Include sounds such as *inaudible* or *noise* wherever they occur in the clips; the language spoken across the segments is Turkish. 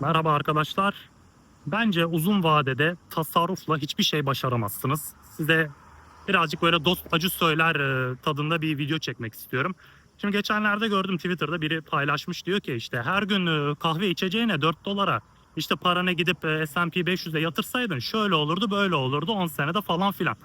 Merhaba arkadaşlar. Bence uzun vadede tasarrufla hiçbir şey başaramazsınız. Size birazcık böyle dost acı söyler e, tadında bir video çekmek istiyorum. Şimdi geçenlerde gördüm Twitter'da biri paylaşmış diyor ki işte her gün e, kahve içeceğine 4 dolara işte paranı gidip e, S&P 500'e yatırsaydın şöyle olurdu böyle olurdu 10 senede falan filan.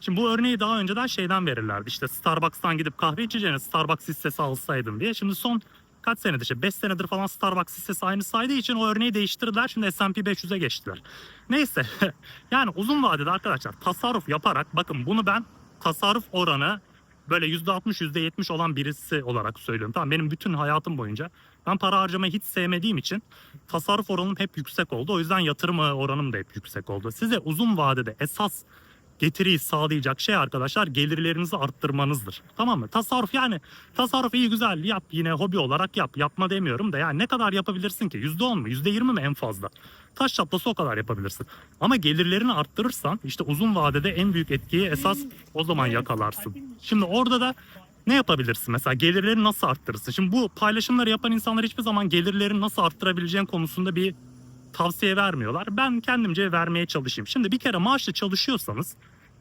Şimdi bu örneği daha önceden şeyden verirlerdi. İşte Starbucks'tan gidip kahve içeceğine Starbucks hissesi alsaydın diye. Şimdi son kaç senedir işte 5 senedir falan Starbucks hissesi aynı saydığı için o örneği değiştirdiler. Şimdi S&P 500'e geçtiler. Neyse *laughs* yani uzun vadede arkadaşlar tasarruf yaparak bakın bunu ben tasarruf oranı böyle %60 %70 olan birisi olarak söylüyorum. Tamam benim bütün hayatım boyunca ben para harcamayı hiç sevmediğim için tasarruf oranım hep yüksek oldu. O yüzden yatırım oranım da hep yüksek oldu. Size uzun vadede esas getiriyi sağlayacak şey arkadaşlar gelirlerinizi arttırmanızdır. Tamam mı? Tasarruf yani tasarruf iyi güzel yap yine hobi olarak yap. Yapma demiyorum da yani ne kadar yapabilirsin ki? %10 mu? %20 mi en fazla? Taş çatlası o kadar yapabilirsin. Ama gelirlerini arttırırsan işte uzun vadede en büyük etkiyi esas o zaman yakalarsın. Şimdi orada da ne yapabilirsin mesela gelirleri nasıl arttırırsın? Şimdi bu paylaşımları yapan insanlar hiçbir zaman gelirlerini nasıl arttırabileceğin konusunda bir tavsiye vermiyorlar. Ben kendimce vermeye çalışayım. Şimdi bir kere maaşlı çalışıyorsanız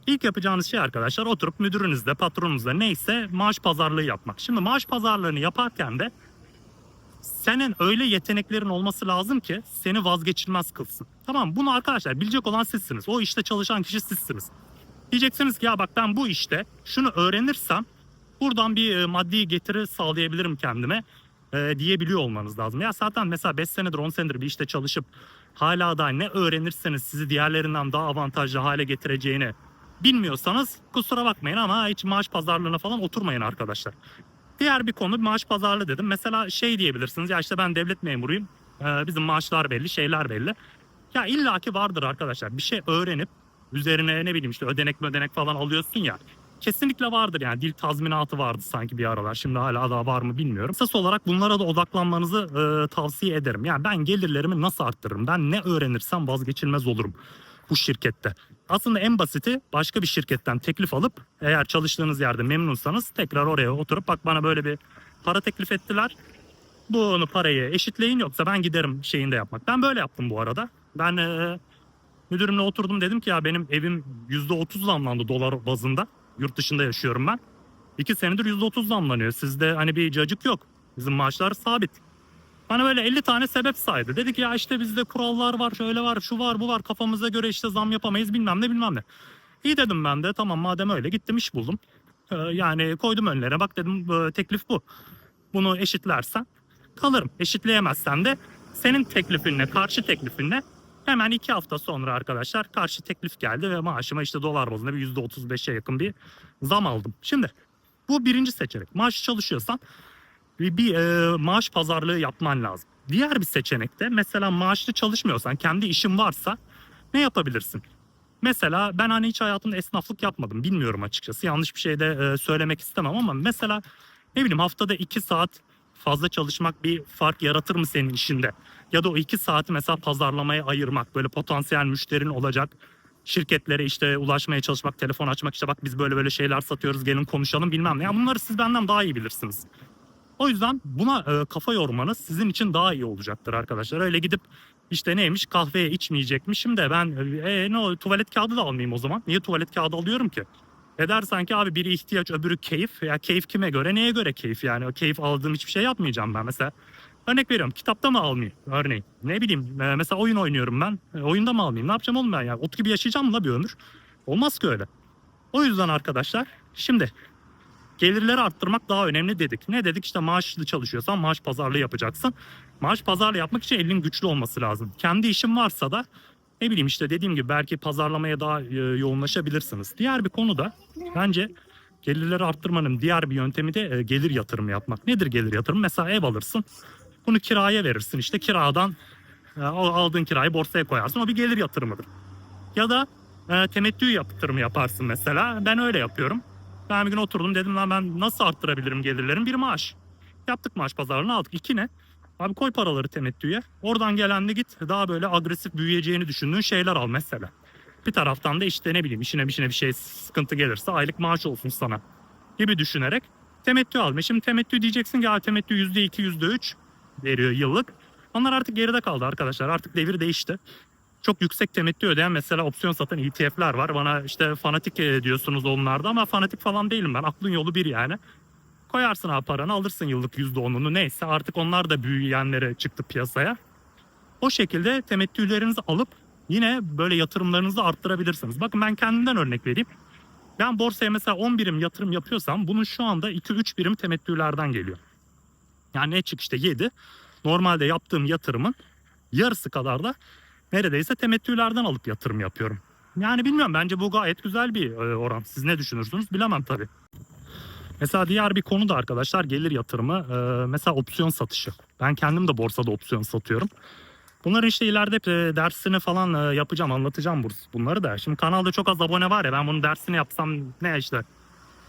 ilk yapacağınız şey arkadaşlar oturup müdürünüzle, patronunuzla neyse maaş pazarlığı yapmak. Şimdi maaş pazarlığını yaparken de senin öyle yeteneklerin olması lazım ki seni vazgeçilmez kılsın. Tamam bunu arkadaşlar bilecek olan sizsiniz. O işte çalışan kişi sizsiniz. Diyeceksiniz ki ya bak ben bu işte şunu öğrenirsem buradan bir e, maddi getiri sağlayabilirim kendime e, diyebiliyor olmanız lazım. Ya zaten mesela 5 senedir 10 senedir bir işte çalışıp hala da ne öğrenirseniz sizi diğerlerinden daha avantajlı hale getireceğini bilmiyorsanız kusura bakmayın ama hiç maaş pazarlığına falan oturmayın arkadaşlar. Diğer bir konu maaş pazarlığı dedim. Mesela şey diyebilirsiniz ya işte ben devlet memuruyum. Ee, bizim maaşlar belli, şeyler belli. Ya illaki vardır arkadaşlar. Bir şey öğrenip üzerine ne bileyim işte ödenek ödenek falan alıyorsun ya. Kesinlikle vardır yani dil tazminatı vardı sanki bir aralar. Şimdi hala daha var mı bilmiyorum. Esas olarak bunlara da odaklanmanızı e, tavsiye ederim. Yani ben gelirlerimi nasıl arttırırım? Ben ne öğrenirsem vazgeçilmez olurum bu şirkette. Aslında en basiti başka bir şirketten teklif alıp eğer çalıştığınız yerde memnunsanız tekrar oraya oturup bak bana böyle bir para teklif ettiler. Bunu parayı eşitleyin yoksa ben giderim şeyinde yapmak. Ben böyle yaptım bu arada. Ben e, müdürümle oturdum dedim ki ya benim evim %30 zamlandı dolar bazında. Yurt dışında yaşıyorum ben. İki senedir %30 zamlanıyor. Sizde hani bir cacık yok. Bizim maaşlar sabit. Bana böyle 50 tane sebep saydı. Dedik ya işte bizde kurallar var, şöyle var, şu var, bu var. Kafamıza göre işte zam yapamayız bilmem ne bilmem ne. İyi dedim ben de tamam madem öyle gittim iş buldum. Ee, yani koydum önlerine bak dedim e, teklif bu. Bunu eşitlersen kalırım. Eşitleyemezsen de senin teklifinle, karşı teklifinle hemen iki hafta sonra arkadaşlar karşı teklif geldi ve maaşıma işte dolar bazında bir %35'e yakın bir zam aldım. Şimdi bu birinci seçenek. Maaş çalışıyorsan bir, e, maaş pazarlığı yapman lazım. Diğer bir seçenekte mesela maaşlı çalışmıyorsan kendi işin varsa ne yapabilirsin? Mesela ben hani hiç hayatımda esnaflık yapmadım. Bilmiyorum açıkçası. Yanlış bir şey de e, söylemek istemem ama mesela ne bileyim haftada 2 saat fazla çalışmak bir fark yaratır mı senin işinde? Ya da o 2 saati mesela pazarlamaya ayırmak böyle potansiyel müşterin olacak şirketlere işte ulaşmaya çalışmak, telefon açmak işte bak biz böyle böyle şeyler satıyoruz gelin konuşalım bilmem ne. Ya bunları siz benden daha iyi bilirsiniz. O yüzden buna e, kafa yormanız sizin için daha iyi olacaktır arkadaşlar. Öyle gidip işte neymiş kahveye içmeyecekmişim de ben e, ne o, tuvalet kağıdı da almayayım o zaman. Niye tuvalet kağıdı alıyorum ki? Eder sanki abi biri ihtiyaç öbürü keyif. Ya keyif kime göre neye göre keyif yani. O keyif aldığım hiçbir şey yapmayacağım ben mesela. Örnek veriyorum kitapta mı almayayım örneğin. Ne bileyim e, mesela oyun oynuyorum ben. E, oyunda mı almayayım ne yapacağım oğlum ben ya. Ot gibi yaşayacağım mı la bir ömür? Olmaz ki öyle. O yüzden arkadaşlar şimdi gelirleri arttırmak daha önemli dedik. Ne dedik işte maaşlı çalışıyorsan maaş pazarlığı yapacaksın. Maaş pazarlığı yapmak için elin güçlü olması lazım. Kendi işin varsa da ne bileyim işte dediğim gibi belki pazarlamaya daha e, yoğunlaşabilirsiniz. Diğer bir konu da bence gelirleri arttırmanın diğer bir yöntemi de e, gelir yatırımı yapmak. Nedir gelir yatırımı? Mesela ev alırsın. Bunu kiraya verirsin. İşte kiradan e, aldığın kirayı borsaya koyarsın. O bir gelir yatırımıdır. Ya da temettü yatırımı yaparsın mesela. Ben öyle yapıyorum. Ben bir gün oturdum dedim lan ben nasıl arttırabilirim gelirlerim? Bir maaş. Yaptık maaş pazarlığını aldık. İki ne? Abi koy paraları temettüye. Oradan gelen de git daha böyle agresif büyüyeceğini düşündüğün şeyler al mesela. Bir taraftan da işte ne bileyim işine işine bir şey sıkıntı gelirse aylık maaş olsun sana gibi düşünerek temettü al. Şimdi temettü diyeceksin ki ya temettü %2 %3 veriyor yıllık. Onlar artık geride kaldı arkadaşlar. Artık devir değişti. Çok yüksek temettü ödeyen mesela opsiyon satan ETF'ler var. Bana işte fanatik e, diyorsunuz onlarda ama fanatik falan değilim ben. Aklın yolu bir yani. Koyarsın abi paranı alırsın yıllık %10'unu neyse artık onlar da büyüyenlere çıktı piyasaya. O şekilde temettülerinizi alıp yine böyle yatırımlarınızı arttırabilirsiniz. Bakın ben kendimden örnek vereyim. Ben borsaya mesela 10 birim yatırım yapıyorsam bunun şu anda 2-3 birim temettülerden geliyor. Yani ne çık işte 7. Normalde yaptığım yatırımın yarısı kadar da neredeyse temettülerden alıp yatırım yapıyorum. Yani bilmiyorum bence bu gayet güzel bir e, oran. Siz ne düşünürsünüz bilemem tabii. Mesela diğer bir konu da arkadaşlar gelir yatırımı. e, mesela opsiyon satışı. Ben kendim de borsada opsiyon satıyorum. Bunların işte ileride e, dersini falan yapacağım, anlatacağım bunları da. Şimdi kanalda çok az abone var ya ben bunun dersini yapsam ne işte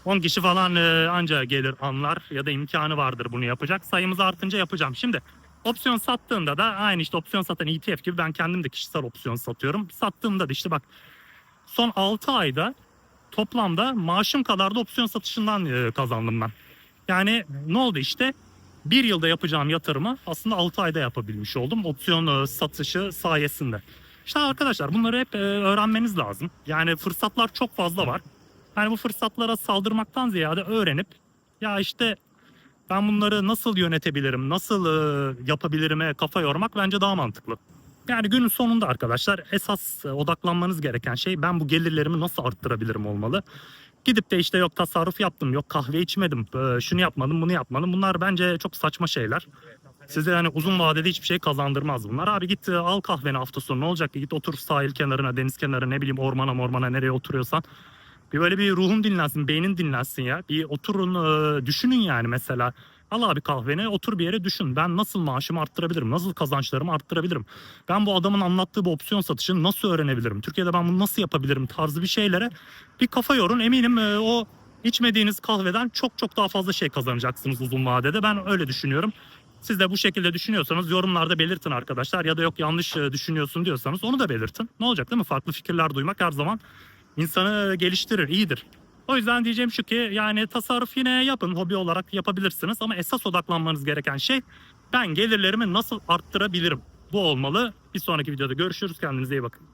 10 kişi falan anca gelir anlar ya da imkanı vardır bunu yapacak. Sayımız artınca yapacağım. Şimdi opsiyon sattığımda da aynı işte opsiyon satan ETF gibi ben kendim de kişisel opsiyon satıyorum. Sattığımda da işte bak son 6 ayda toplamda maaşım kadar da opsiyon satışından e, kazandım ben. Yani ne oldu işte bir yılda yapacağım yatırımı aslında 6 ayda yapabilmiş oldum opsiyon e, satışı sayesinde. İşte arkadaşlar bunları hep e, öğrenmeniz lazım. Yani fırsatlar çok fazla var. Yani bu fırsatlara saldırmaktan ziyade öğrenip ya işte ben bunları nasıl yönetebilirim, nasıl e, yapabilirim'e kafa yormak bence daha mantıklı. Yani günün sonunda arkadaşlar esas e, odaklanmanız gereken şey ben bu gelirlerimi nasıl arttırabilirim olmalı. Gidip de işte yok tasarruf yaptım, yok kahve içmedim, e, şunu yapmadım, bunu yapmadım. Bunlar bence çok saçma şeyler. Size yani uzun vadede hiçbir şey kazandırmaz bunlar. Abi git al kahveni hafta sonu ne olacak? Git otur sahil kenarına, deniz kenarına ne bileyim ormana ormana nereye oturuyorsan. Bir böyle bir ruhun dinlensin, beynin dinlensin ya. Bir oturun e, düşünün yani mesela. Al abi kahveni otur bir yere düşün. Ben nasıl maaşımı arttırabilirim? Nasıl kazançlarımı arttırabilirim? Ben bu adamın anlattığı bu opsiyon satışını nasıl öğrenebilirim? Türkiye'de ben bunu nasıl yapabilirim tarzı bir şeylere bir kafa yorun. Eminim e, o içmediğiniz kahveden çok çok daha fazla şey kazanacaksınız uzun vadede. Ben öyle düşünüyorum. Siz de bu şekilde düşünüyorsanız yorumlarda belirtin arkadaşlar. Ya da yok yanlış e, düşünüyorsun diyorsanız onu da belirtin. Ne olacak değil mi? Farklı fikirler duymak her zaman insanı geliştirir, iyidir. O yüzden diyeceğim şu ki yani tasarruf yine yapın, hobi olarak yapabilirsiniz ama esas odaklanmanız gereken şey ben gelirlerimi nasıl arttırabilirim? Bu olmalı. Bir sonraki videoda görüşürüz. Kendinize iyi bakın.